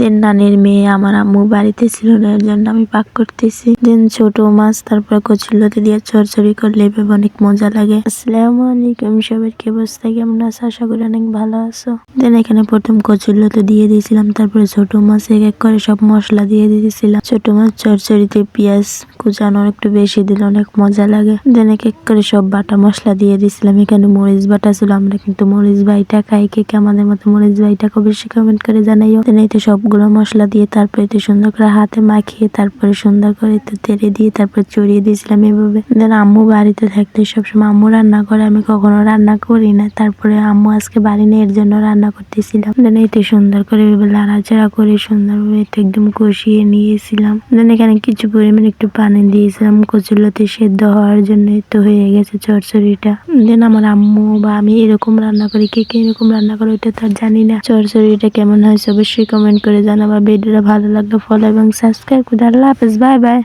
দেন নানির মেয়ে আমার আম্মু বাড়িতে ছিল না এর জন্য আমি পাক করতেছি। দেন ছোট মাছ, তারপর কচুরলতি দিয়ে চরচড়ি করলে এভাবে অনেক মজা লাগে। আসসালামু আলাইকুম সবার কি অবস্থা? কেমন আছো? আশা করি অনেক ভালো আছো। দেন এখানে প্রথম কচুরলতি দিয়ে দিয়েছিলাম, তারপরে ছোট মাছ এক এক করে সব মশলা দিয়ে দিয়েছিলাম ছোট মাছ চরচড়িতে পেঁয়াজ কুচানো একটু বেশি দিলে অনেক মজা লাগে। দেন এক এক করে সব বাটা মশলা দিয়ে দিয়েছিলাম, এখানে মরিচ বাটা ছিল, আমরা কিন্তু মরিচ বাইটা খাই, কে কে আমাদের মতো মরিচ বাইটা খুব বেশি কমেন্ট করে জানাইও। দেন এই তো সবগুলো মশলা দিয়ে তারপরে তো সুন্দর করে হাতে মাখিয়ে তারপরে সুন্দর করে তো তেড়ে দিয়ে তারপর চড়িয়ে দিয়েছিলাম এভাবে। দেন আম্মু বাড়িতে থাকলে সবসময় আম্মু রান্না করে, আমি কখনো রান্না করি না। তারপরে আম্মু আজকে বাড়ি নেই এর জন্য রান্না করতেছিলাম। দেন এই তো সুন্দর করে এভাবে লাড়াচাড়া করে সুন্দরভাবে এটা একদম কষিয়ে নিয়েছিলাম। দেন এখানে কিছু পরিমাণ একটু পানি দিয়েছিলাম, কচুরলতি সেদ্ধ হওয়ার জন্য তো হয়ে গেছে চরচড়িটা। দেন আমার আম্মু বা আমি এরকম রান্না করি, কে কে এরকম রান্না করে ওইটা তো জানি না। চরচড়িটা কেমন হয়েছে অবশ্যই কমেন্ট করে জানাবা। ভিডিওটা ভালো লাগলে ফলো এবং সাবস্ক্রাইব করে। আল্লাহ হাফেজ বাই বাই